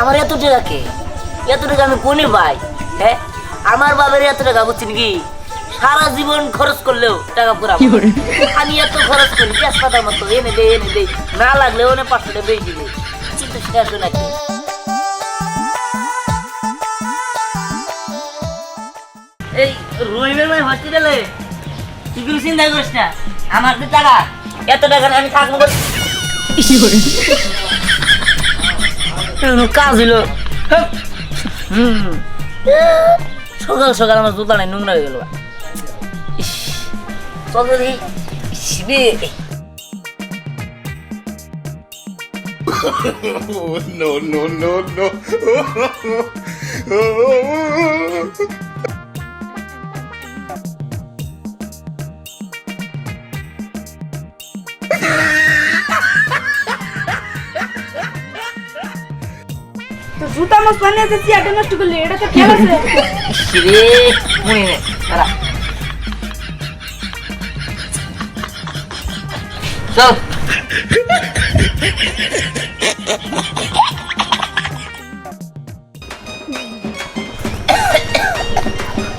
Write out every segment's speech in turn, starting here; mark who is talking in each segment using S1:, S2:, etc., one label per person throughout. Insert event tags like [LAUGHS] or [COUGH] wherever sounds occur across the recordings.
S1: আমার এত টাকা কে এত টাকা আমি কোনে পাই? হ্যাঁ? আমার বাবার এত টাকা বুঝছেন কি? সারা জীবন খরচ করলেও টাকা পুরা আমি এত খরচ করি তেজপাতার মতো এনে দে এনে দে। না লাগলে ওনে পাঁচশো টাকা দিবে। চিন্তা শেষ নাকি। এই ভাই হসপিটালে? তুই চিন্তা করিস না। আমার টাকা এত টাকা আমি থাকব কাজ হুম। সকাল সকাল আমার জুতা নাই নোংরা হয়ে গেল।
S2: Oh, no, no, no, no.
S3: মাছ বানিয়ে যে চেয়ারটা নষ্ট করলি এটা তো খেয়াল আছে।
S1: ইস। রে মনে নেই দাঁড়া চল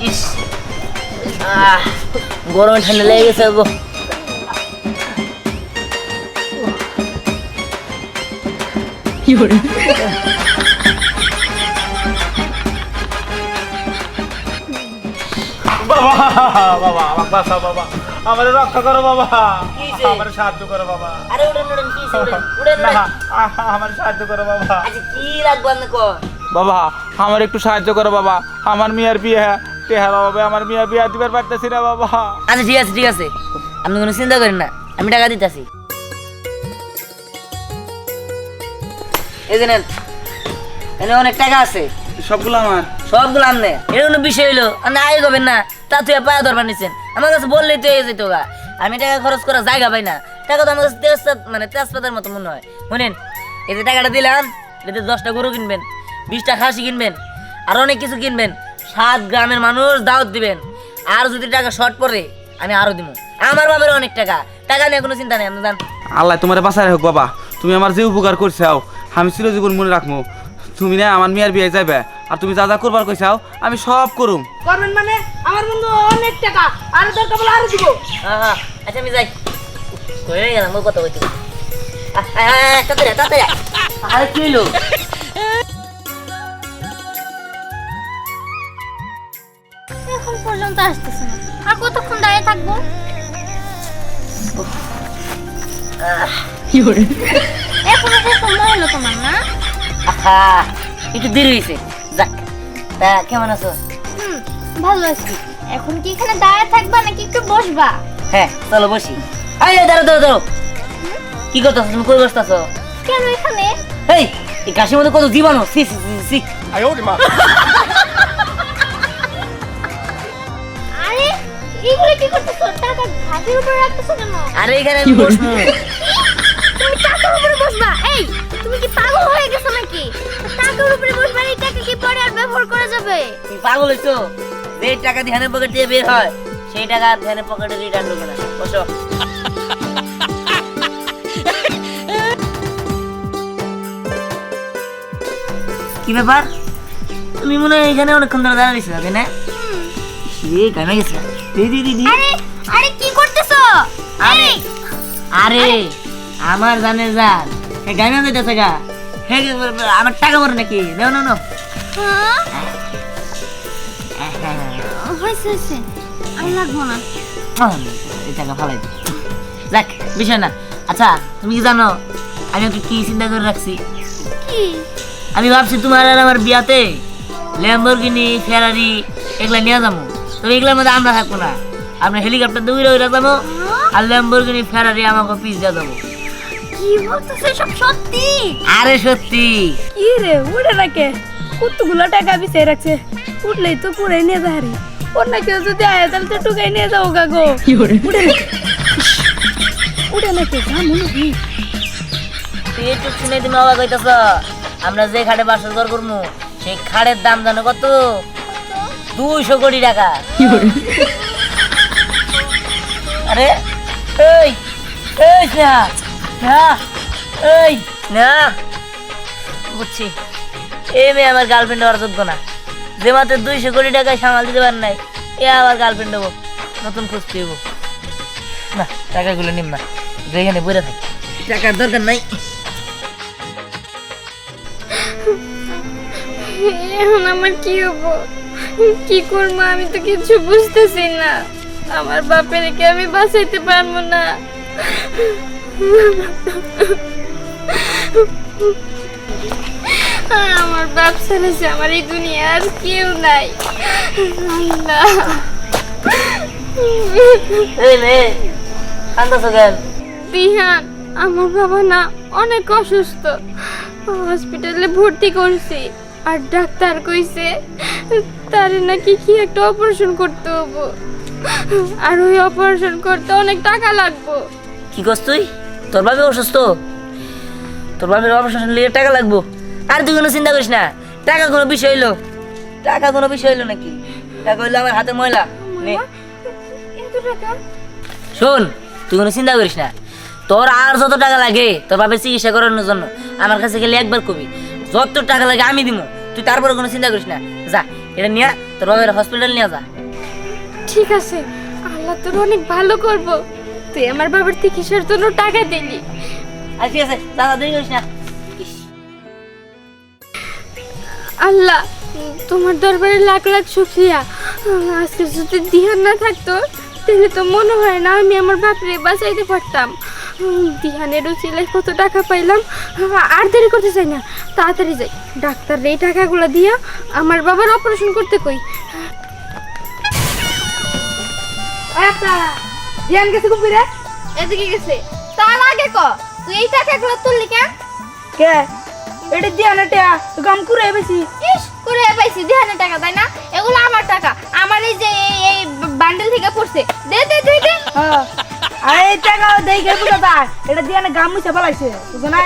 S1: ইস আহ গরম ঠান্ডা লেগে গেছে গো।
S4: বাবা বাবা আমাকে বাঁচাও বাবা। আমার রক্ষা করো বাবা।
S1: কি
S4: সাহায্য করো বাবা।
S1: আরে উড়েন উড়েন কি উড়েন? উড়েন
S4: না
S1: না
S4: আমার সাহায্য করো বাবা।
S1: আচ্ছা কি লাগবে আপনি কর?
S4: বাবা আমার একটু সাহায্য করো বাবা। আমার মিয়ার বিয়ে। টেহা বাবা আমার মিয়া বিয়ে দিবার পারতেছি না বাবা।
S1: আচ্ছা ঠিক আছে ঠিক আছে। আপনি কোনো চিন্তা করেন না। আমি টাকা দিতেছি। এই যে নেন। এখানে অনেক টাকা আছে।
S4: সবগুলো আমার।
S1: সবগুলো আমনে এর কোনো বিষয় হইল আপনি আয় করবেন না। তা তুই পায়া দরবার নিচ্ছেন আমার কাছে বললেই তুই যেত গা। আমি টাকা খরচ করার জায়গা পাই না। টাকা তো আমার কাছে তেজপাত মানে তেজপাতার মতো মনে হয়। শুনেন যে টাকাটা দিলাম এতে দশটা গরু কিনবেন, বিশটা খাসি কিনবেন, আর অনেক কিছু কিনবেন। সাত গ্রামের মানুষ দাওয়াত দিবেন। আর যদি টাকা শর্ট পড়ে, আমি আরও দিব আমার বাবার অনেক টাকা। টাকা নিয়ে কোনো চিন্তা নেই, আপনি জান
S5: আল্লাহ তোমার বাঁচাই হোক বাবা। তুমি আমার যে উপকার করছাও আমি চিরজীবন মনে রাখব তুমি না আমার মেয়ের বিয়ে যাবে আর তুমি যা যা করবার কইছাও আমি সব করুম।
S3: করবেন মানে? আমার বন্ধু অনেক টাকা। আর দরকার বলে আরও দিব।
S1: হ্যাঁ হ্যাঁ আচ্ছা আমি যাই। হয়ে গেলাম কথা বলছি তাড়াতাড়ি তাড়াতাড়ি। আরে কি
S6: এখন পর্যন্ত আসতেছে না। আর কতক্ষণ দাঁড়িয়ে থাকব? এখন সময় হলো তোমার না?
S1: আহা একটু দেরি হয়েছে যাক তা কেমন আছো?
S6: হুম ভালো আছি। এখন কি এখানে দাঁড়িয়ে থাকবা নাকি একটু বসবা?
S1: হ্যাঁ চলো বসি। আরে দাঁড়ো দাঁড়ো দাঁড়ো কি করতেছো তুমি কই বসতেছো?
S6: কেন এখানে?
S1: এই এই কাশির মধ্যে কত জীবাণু? সি সি সি সি
S2: I owed him
S6: আরে এগুলো কি করতেছো? টাকা ঘাটের উপরে রাখতেছো কেন?
S1: আরে এখানে আমি বসবো।
S6: তুমি টাকার উপরে বসবা এই। তুমি কি পাগল হয়ে গেছো নাকি? টাকার উপরে বসবা এই টাকা কি পরে আর ব্যবহার করা যাবে?
S1: তুমি পাগল হইছো? যে টাকা ধ্যানের পকেট দিয়ে বের হয় সেই টাকা আর ধ্যানের পকেটে রিটার্ন ঢোকে না। বসো। কি ব্যাপার? তুমি মনে হয় এখানে অনেকক্ষণ ধরে দাঁড়িয়ে রয়েছো তাই না? রে গামে গেছে। দি দি দি দি।
S6: আরে আরে কি করতেছো?
S1: আরে আরে আমার জানে। যান গা। আমার টাকা মরে নাকি? না না
S6: হ্যাঁ হয়েছে হয়েছে। আর লাগবো না।
S1: এই টাকা ফালাই দে। বিষয় না। আচ্ছা তুমি কি জানো আমি একটু কি চিন্তা করে রাখছি?
S6: কি?
S1: আমি ভাবছি তোমার আর আমার বিয়াতে ল্যাম্বরগিনি ফেরারি এগুলা নিয়ে যাব। তবে এগুলোর মধ্যে আমরা থাকব না। আমরা হেলিকপ্টার দিয়ে উড়ে উড়ে যাব আর ল্যাম্বরগিনি ফেরারি আমাকে পিস দিয়ে যাব।
S6: কি বলতেছো সব সত্যি?
S1: আরে সত্যি।
S3: কি রে উড়ে নাকে। কতগুলো টাকা রাখছে? উঠলেই তো পুরে নিয়ে যা রে। কেউ যদি আয় তাহলে তো টুকাই নিয়ে যাও গা গো। উড়ে উড়ে নাকি যা মনে হয়।
S1: তুই একটু শুনে তুমি অবাক হইতেছ। আমরা যে খাটে বাসর ঘর করব সেই খাটের দাম জানো কত? দুইশো কোটি টাকা। আরে এই এই না না, এই, না। বুঝছি। এই মেয়ে আমার গার্লফ্রেন্ড হওয়ার যোগ্য না। যে মাত্র দুইশো কোটি টাকায় সামাল দিতে পার নাই, এ আবার গার্লফ্রেন্ড হব। নতুন খুঁজতে হব না, টাকাগুলো নিম না। যেখানে বলে থাকি, টাকার দরকার নাই।
S7: এখন আমার কি হব? কি করব আমি তো কিছু বুঝতেছি না। আমার বাপের কি আমি বাঁচাইতে পারব না। আমার বাপ ছেলেছে আমার এই দুনিয়ার কেউ নাই। আল্লাহ।
S1: এই মেয়ে কান্দাছ কেন?
S7: দিহান আমার বাবা না অনেক অসুস্থ। হসপিটালে ভর্তি করছি আর ডাক্তার কইছে তারে নাকি কি একটা অপারেশন করতে হব। আর ওই অপারেশন করতে অনেক টাকা লাগবো।
S1: কি করছ তুই? তোর বাবা অসুস্থ? তোর বাবার অপারেশন লিয়ে টাকা লাগবো? আর তুই কোনো চিন্তা করিস না। টাকা কোনো বিষয় হইল। টাকা কোনো বিষয় হইল নাকি? টাকা হইল আমার হাতে ময়লা। শোন, তুই কোনো চিন্তা করিস না। তোর আর যত টাকা লাগে, তোর বাবার চিকিৎসা করানোর জন্য আমার কাছে গেলে একবার কবি। যত টাকা লাগে আমি দিব তুই তারপরে কোনো চিন্তা করিস না। যা, এটা নিয়ে তোর বাবার হসপিটাল নিয়ে যা।
S7: ঠিক আছে, আল্লাহ তোর অনেক ভালো করব। তুই আমার বাবার চিকিৎসার জন্য টাকা দিলি?
S1: আর ঠিক আছে যা যা, দেরি করিস না।
S7: আল্লাহ তোমার দরবারে লাখ লাখ শুক্রিয়া। আজকে যদি দিহান না থাকতো তাহলে তো মনে হয় না আমি আমার বাপরে বাঁচাইতে পারতাম। দিহানের উচিলে কত টাকা পাইলাম আর দেরি করতে চাই না। তাড়াতাড়ি যাই। ডাক্তার এই টাকাগুলো দিয়া আমার বাবার অপারেশন করতে কই?
S8: দিয়ান গেছে কুম্পিরে এদিকে গেছে। তার আগে ক তুই এই টাকাগুলো তুললি কেন?
S7: কে? এটা দিয়া না টেয়া গাম করে বেশি
S8: ইস করে পাইছি দিহানের টাকা তাই না? এগুলো আমার টাকা। আমার এই যে এই- বান্ডেল থেকে পড়ছে। দে দে দে দে।
S7: আর এই টাকা দেখে বুঝা যায় এটা দিয়া না গাম মুছে ফেলাইছে বুঝো না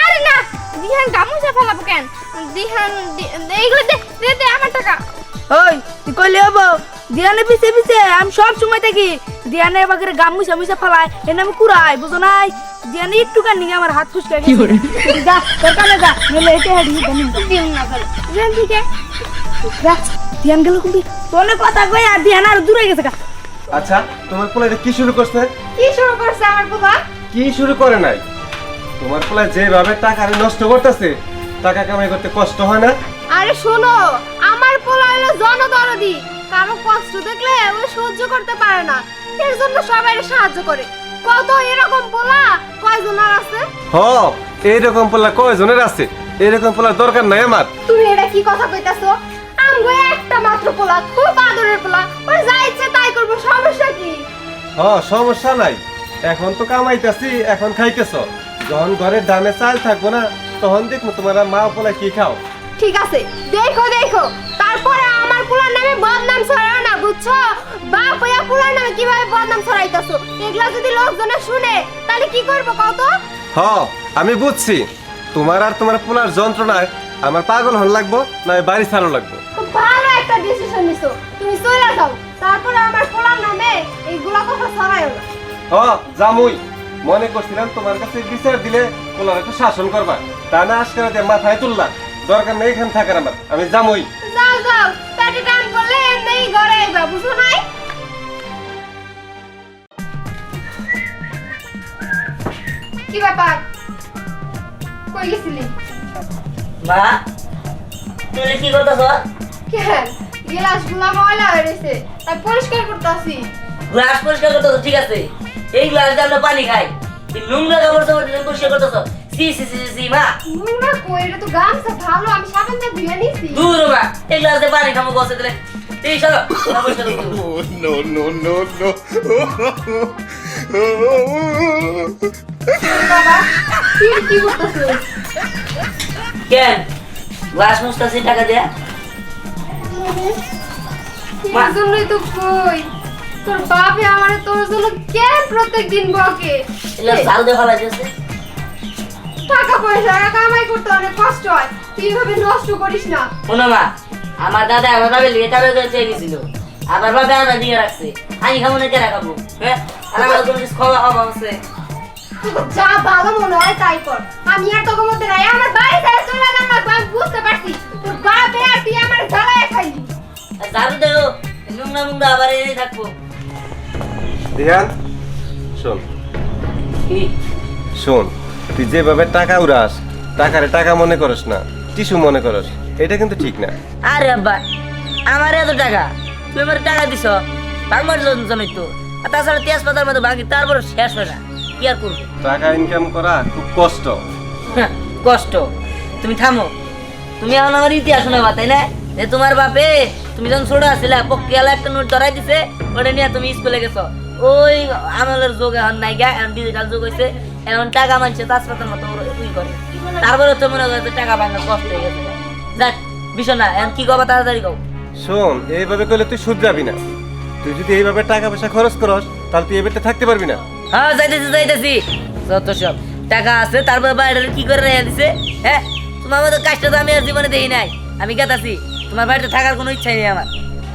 S8: আরে না দিহান গামুছা ফেলাবো কেন? দিহান দি- এইগুলো দে দে দে আমার টাকা।
S7: ওই তুই কইলে হব দিয়ানে পিছে পিছে আমি সব সময় থাকি। দিয়ানে এবার গাম মুছে মুছে ফেলায় এনে আমি কুড়াই বুঝো নাই? দিয়ানে একটু কান নিয়ে আমার হাত ফুসকে গেছে। যা তোর কানে যা নইলে এটা হাড়ি জানি
S8: দিন না ফেলো দিহান থেকে
S7: যা দিয়ান গেল কুম্পি তোনে কথা কই আর দিয়ান আর দূরে গেছে গা।
S9: আচ্ছা তোমার পোলা কি শুরু করছে?
S8: কি শুরু করছে আমার বাবা
S9: কি শুরু করে নাই? তোমার পোলা যেভাবে টাকা নষ্ট করতেছে টাকা কামাই করতে কষ্ট হয় না?
S8: আরে শোনো আমার পোলা হলো জনদরদি। কারও কষ্ট দেখলে ও সহ্য করতে পারে না। এর জন্য সবাই সাহায্য করে। কত এরকম পোলা কয়জন আর আছে?
S9: হ এইরকম পোলা কয়জনের আছে? এইরকম পোলার দরকার নাই আমার।
S8: তুমি এটা কি কথা কইতাছো? আমগো একটা মাত্র পোলা খুব আদরের পোলা। ওর যা ইচ্ছে তাই করব সমস্যা কি?
S9: হ সমস্যা নাই। এখন তো কামাইতেছি এখন খাইতেছো। যখন ঘরের দামে চাল থাকব না তখন দেখব তোমার মা পোলা কি খাও।
S8: ঠিক আছে দেখো দেখো। তারপরে আমার নামে বদনাম ছড়াও না বুঝছ? বাপ পোলার নামে কীভাবে বদনাম ছড়াইতাছো? এগুলা যদি লোকজনে শুনে তাহলে কি করব কত
S9: হ আমি বুঝছি। তোমার আর তোমার পোলার যন্ত্রণায় আমার পাগল হন লাগবো না বাড়ি ছাড়ো লাগবো।
S8: ভালো একটা ডিসিশন নিছো। তুমি চলে যাও তারপরে আমার পোলার নামে এইগুলা কথা না।
S9: হ জামুই। মনে করছিলাম তোমার কাছে বিচার দিলে পোলার একটু শাসন করবা। তা না মাথায় তুললা। দরকার নেই এখানে থাকার আমার। আমি জামুই।
S8: যাও যাও। এমনি ঘরে আইবা বুঝো নাই? কি ব্যাপার? কই গেছিলি?
S1: মা তুমি কি করতেছ?
S8: কেন গিলাসগুলা ময়লা হয়ে রয়েছে তাই পরিষ্কার করতেছি।
S1: গ্লাস পরিষ্কার করতেছ ঠিক আছে। এই গ্লাস দিয়ে আমরা পানি খাই। এই নোংরা কাপড় দিয়ে পরিষ্কার করতেছ। সি সি সি সি, মা।
S8: নোংরা কই এটা তো গামছা ভালো আমি সাবান দিয়ে ধুয়ে নিছি।
S1: দূর মা। এই গ্লাস দিয়ে পানি খাব বসে দিলে। এই। [LAUGHS]
S2: Oh, no.
S8: বাবা কি কি করতেছিস
S1: কেন গ্লাস মুছতেছি টাকা দেয়া মা।
S8: জন্যই তো কই তোর বাপে আমারে তোর জন্য কেন প্রত্যেক দিন বকে
S1: এগুলো জাল দিয়ে ফেলা যাচ্ছে
S8: টাকা পয়সা কামাই করতে অনেক কষ্ট হয় তুই এভাবে নষ্ট করিস না
S1: শোনো মা আমার দাদা আমার লিগে টাকা করে চেয়ে গেছিল আমার বাবা আমার দিয়ে রাখছে। আমি খাব না কেনা খাব? হ্যাঁ? আর আমার কোনো কিছু খাওয়া খাওয়া আছে
S8: যা ভালো মনে হয় তাই কর। আমি আর তোকে মধ্যে নাই আমার বাড়ি ছেড়ে চলে গেলাম না আমি বুঝতে পারছি। তোর বাপে আর তুই আমার জ্বালায় খাইলি।
S1: ঝাড়ু দেও নোংরা মুংরা আবার এই থাকব।
S9: দিহান শোন।
S1: কি?
S9: শোন তুই যেভাবে টাকা উড়াস টাকারে টাকা মনে করস না টিস্যু মনে করস। এটা কিন্তু ঠিক না।
S1: আরে আব্বা আমার এত টাকা তুই আমার টাকা দিছ বাংমার জন্যই তো। আর তাছাড়া তেজপাতার মতো বাকি তারপরে শেষ হয় না কি আর করব?
S9: টাকা ইনকাম করা খুব কষ্ট।
S1: হ্যাঁ, কষ্ট। তুমি থামো। তুমি এখন আমার ইতিহাস শোনাবা তাই না? যে তোমার বাপে তুমি যখন ছোট আসছিলে পক্ষিয়ালা একটা নোট ধরাই দিছে ওটা নিয়ে তুমি স্কুলে গেছো। ওই আমলের যুগ এখন নাই গা এখন ডিজিটাল যুগ হয়েছে এখন টাকা মানছে তাজপাতার মতো ওরা ওই করে। তারপরে তো মনে করো টাকা ভাঙা কষ্ট হয়ে গেছে। যাক বিষয় না এখন কি কবা তাড়াতাড়ি কও।
S9: শোন এইভাবে করলে তুই যাবি না। তুই যদি এইভাবে টাকা পয়সা খরচ করস তাহলে তুই এবারে থাকতে পারবি না।
S1: হ্যাঁ যাইতেছি যাইতেছি। যত সব টাকা আছে তারপর বাইরে কি করে রেখে দিছে? হ্যাঁ তোমার মতো কাজটা তো আমি আর জীবনে দেখি নাই। আমি গেতাছি তোমার বাড়িতে থাকার কোনো ইচ্ছাই নেই আমার।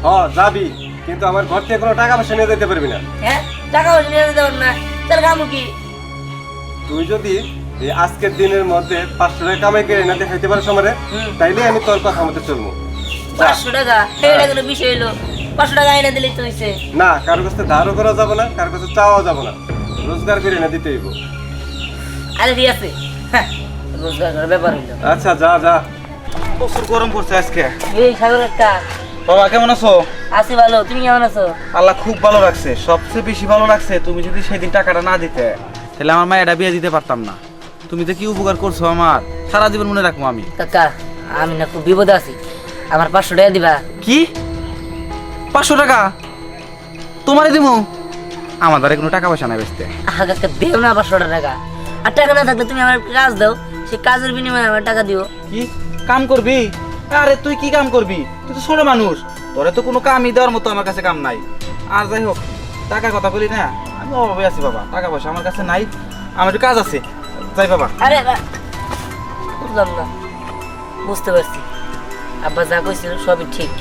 S9: হ যাবি কিন্তু আমার ঘর থেকে কোনো টাকা পয়সা নিয়ে যেতে পারবি না।
S1: হ্যাঁ টাকা পয়সা নিয়ে যেতে পারব না। তাহলে কামু কি?
S9: তুই যদি আজকের দিনের মধ্যে পাঁচশো টাকা কামাই করে না দেখাইতে পারিস আমারে
S1: হুম।
S9: তাইলে আমি তোর কথা মতো চলবো।
S1: পাঁচশো টাকা? এটা কোনো বিষয় হলো পাঁচশো টাকা এনে দিলেই তো হয়েছে
S9: না কারও কাছে ধারও করা যাবে না কারও কাছে চাওয়াও যাবে না। রোজগার করে এনে দিতে হইব।
S1: আরে ঠিক আছে। হ্যাঁ রোজগার করার ব্যাপার হইল।
S9: আচ্ছা যা যা।
S4: প্রচুর গরম পড়ছে আজকে।
S1: এই সাগর একটা।
S4: বাবা কেমন আছো?
S1: আছি ভালো। তুমি কেমন আছো?
S4: আল্লাহ খুব ভালো রাখছে। সবচেয়ে বেশি ভালো রাখছে তুমি যদি সেদিন টাকাটা না দিতে তাহলে আমার মায়েরা বিয়ে দিতে পারতাম না। তুমি তো কি উপকার করছ আমার? সারা জীবন মনে রাখব আমি।
S1: কাকা আমি না খুব বিপদে আছি। আমার পাঁচশো টাকা দিবা?
S4: কি? পাঁচশো টাকা? তোমারই দিমু? আমার দ্বারা কোনো টাকা পয়সা নাই বেচতে।
S1: আহা কাকা দেও না পাঁচশো টাকা। আর টাকা না থাকলে তুমি আমার একটা কাজ দাও। সেই কাজের বিনিময়ে আমার টাকা দিও।
S4: কি? কাম করবি? আরে তুই কি কাম করবি? তুই তো ছোট মানুষ। তোরে তো কোনো কামই দেওয়ার মতো আমার কাছে কাম নাই। আর যাই হোক টাকার কথা বলি না। আমি অভাবে আছি বাবা। টাকা পয়সা আমার কাছে নাই। আমার একটু কাজ আছে। যাই বাবা।
S1: আরে বুঝলাম না। বুঝতে পারছি। আব্বা যা কইছিল সবই ঠিক।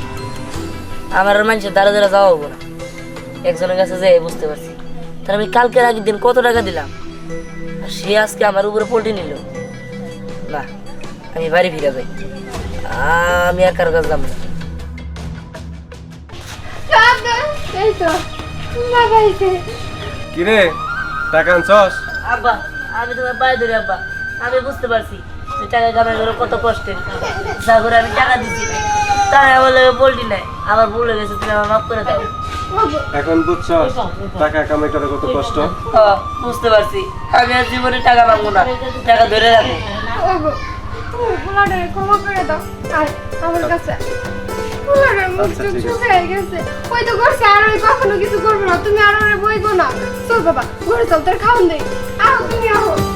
S1: আমার আর মানুষের দ্বারা দ্বারা যাওয়া হব না। একজনের কাছে যাই বুঝতে পারছি। তাহলে আমি কালকের আগের দিন কত টাকা দিলাম? আর সে আজকে আমার উপরে পোল্ট্রি নিল। না আমি বাড়ি ফিরে যাই। আমি আর কারও কাছে যাব না।
S9: কিরে টাকা আনছস?
S1: আব্বা আমি তোমার পায়ে ধরে আব্বা। আমি বুঝতে পারছি। যে টাকা কামাই করে কত কষ্টের যা করে আমি টাকা দিচ্ছি আমার লাগে পোল্ট্রি নাই। আবার ভুল হয়ে গেছে তুমি আমার মাফ করে দাও।
S9: এখন বুঝছস টাকা কামাই করা কত কষ্ট?
S1: হ্যাঁ, বুঝতে পারছি। আমি আর জীবনে টাকা পাবো না। টাকা ধরে রাখো।
S8: তুমি পোলাটারে ক্ষমা করে দাও। আর আমার কাছে
S9: আচ্ছা,
S8: ওই তো করছে আর ওই কখনো কিছু করব না। তুমি আর ওরে বইবো না। চল বাবা ঘরে চল তোর খাওন দেই আহ তুমি আহ